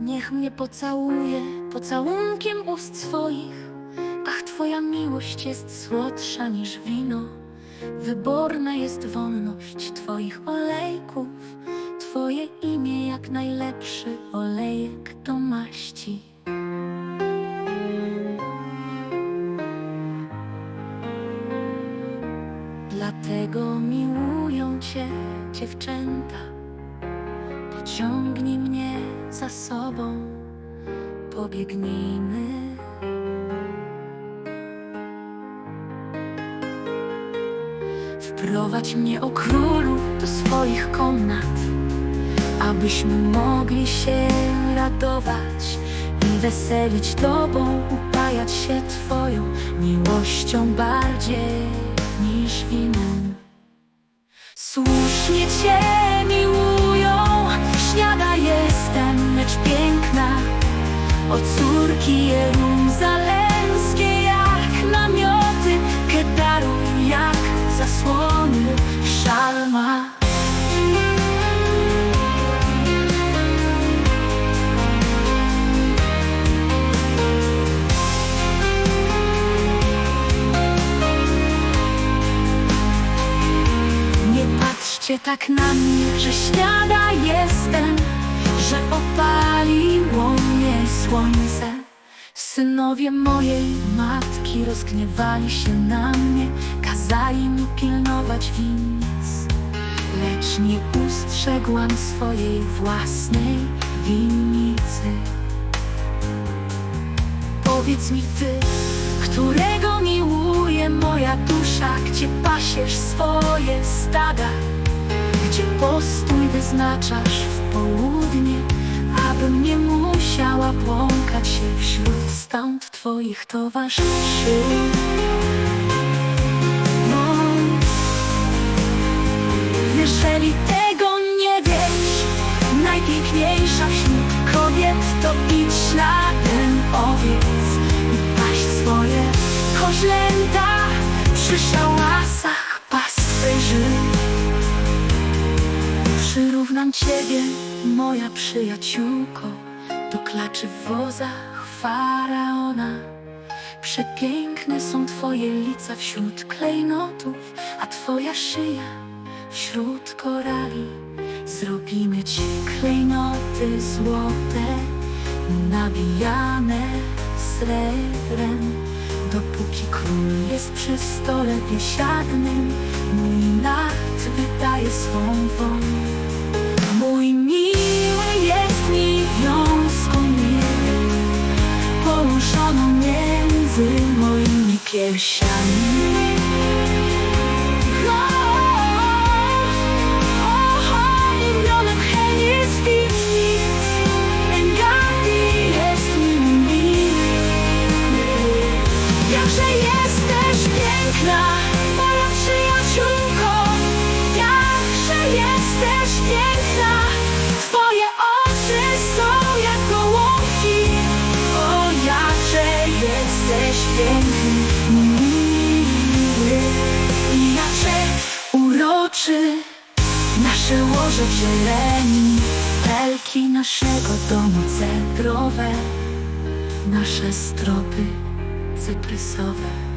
Niech mnie pocałuje pocałunkiem ust swoich. Ach, Twoja miłość jest słodsza niż wino. Wyborna jest wonność Twoich olejków. Twoje imię jak najlepszy olejek do maści. Dlatego miłują Cię dziewczęta. Pociągnij mnie za sobą, pobiegnijmy. Wprowadź mnie, o królu, do swoich komnat, abyśmy mogli się radować i weselić Tobą, upajać się Twoją miłością bardziej niż winem. O córki jeruzalemskie, jak namioty Kedaru, jak zasłony szalma. Patrzcie tak na mnie, że śniada jestem, że opaliło mnie. Synowie mojej matki rozgniewali się na mnie, kazali mi pilnować winnic. Lecz nie ustrzegłam swojej własnej winnicy. Powiedz mi ty, którego miłuje moja dusza, gdzie pasiesz swoje stada, gdzie postój wyznaczasz w południe, abym nie musiała błąkać się wśród stąd twoich towarzyszy. No, jeżeli tego nie wiesz, najpiękniejsza wśród kobiet to idź śladem owiec i paść swoje koźlęta przy szałasach pasterzy. Przyrównam ciebie, moja przyjaciółko, do klaczy w wozach faraona. Przepiękne są twoje lica wśród klejnotów, a twoja szyja wśród korali. Zrobimy ci klejnoty złote, nabijane srebrem. Dopóki król jest przy stole biesiadnym, mój nart wydaje swą woń. Połączoną między moimi piersiami. Uroczy. Nasze łoże w zieleni, pelki naszego domu cedrowe, nasze stropy cyprysowe.